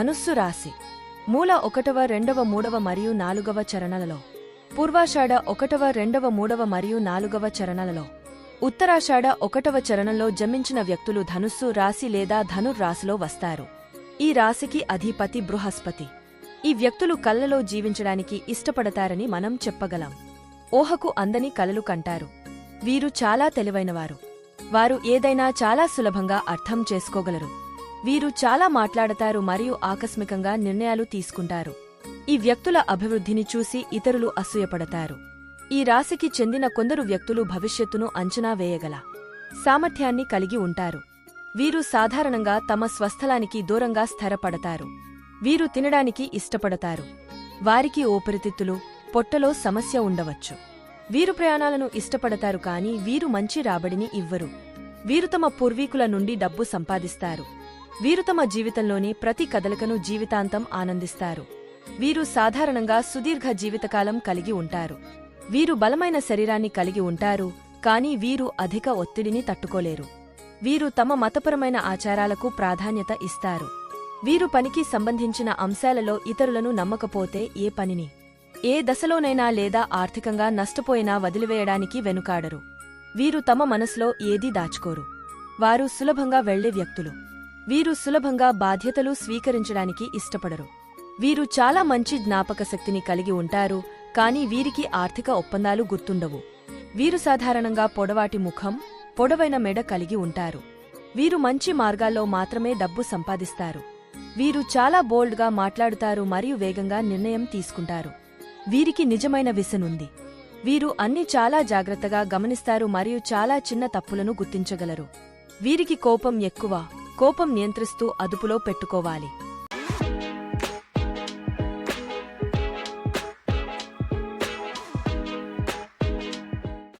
ధనుస్సు రాశి. మూల ఒకటవ రెండవ మూడవ మరియు నాలుగవ చరణలలో. పూర్వాషాఢ ఒకటవ రెండవ మూడవ మరియు నాలుగవ చరణలలో. ఉత్తరాషాఢ ఒకటవ చరణంలో జన్మించిన వ్యక్తులు ధనుస్సు రాశి లేదా ధనుర్రాశిలో వస్తారు. ఈ రాశికి అధిపతి బృహస్పతి. ఈ వ్యక్తులు కళ్ళలో జీవించడానికి ఇష్టపడతారని మనం చెప్పగలం. ఊహకు అందని కలలు కంటారు. వీరు చాలా తెలివైనవారు. వారు ఏదైనా చాలా సులభంగా అర్థం చేసుకోగలరు. వీరు చాలా మాట్లాడతారు మరియు ఆకస్మికంగా నిర్ణయాలు తీసుకుంటారు. ఈ వ్యక్తుల అభివృద్ధిని చూసి ఇతరులు అసూయపడతారు. ఈ రాశికి చెందిన కొందరు వ్యక్తులు భవిష్యత్తును అంచనా వేయగల సామర్థ్యాన్ని కలిగి ఉంటారు. వీరు సాధారణంగా తమ స్వస్థలానికి దూరంగా స్థిరపడతారు. వీరు తినడానికి ఇష్టపడతారు. వారికి ఊపిరితిత్తులు పొట్టలో సమస్య ఉండవచ్చు. వీరు ప్రయాణాలను ఇష్టపడతారు కాని వీరు మంచి రాబడిని ఇవ్వరు. వీరు తమ పూర్వీకుల నుండి డబ్బు సంపాదిస్తారు. వీరు తమ జీవితంలోని ప్రతి కదలికను జీవితాంతం ఆనందిస్తారు. వీరు సాధారణంగా సుదీర్ఘ జీవితకాలం కలిగి ఉంటారు. వీరు బలమైన శరీరాన్ని కలిగి ఉంటారు కాని వీరు అధిక ఒత్తిడిని తట్టుకోలేరు. వీరు తమ మతపరమైన ఆచారాలకు ప్రాధాన్యత ఇస్తారు. వీరు పనికి సంబంధించిన అంశాలలో ఇతరులను నమ్మకపోతే ఏ పనిని ఏ దశలోనైనా లేదా ఆర్థికంగా నష్టపోయినా వదిలివేయడానికి వెనుకాడరు. వీరు తమ మనసులో ఏదీ దాచుకోరు. వారు సులభంగా వెళ్ళే వ్యక్తులు. వీరు సులభంగా బాధ్యతలు స్వీకరించడానికి ఇష్టపడరు. వీరు చాలా మంచి జ్ఞాపక శక్తిని కలిగి ఉంటారు కానీ వీరికి ఆర్థిక ఒప్పందాలు గుర్తుండవు. వీరు సాధారణంగా పొడవాటి ముఖం పొడవైన మెడ కలిగి ఉంటారు. వీరు మంచి మార్గాల్లో మాత్రమే డబ్బు సంపాదిస్తారు. వీరు చాలా బోల్డ్గా మాట్లాడుతారు మరియు వేగంగా నిర్ణయం తీసుకుంటారు. వీరికి నిజమైన విసనుంది. వీరు అన్ని చాలా జాగ్రత్తగా గమనిస్తారు మరియు చాలా చిన్న తప్పులను గుర్తించగలరు. వీరికి కోపం ఎక్కువ కోపం నియంత్రిస్తూ అదుపులో పెట్టుకోవాలి.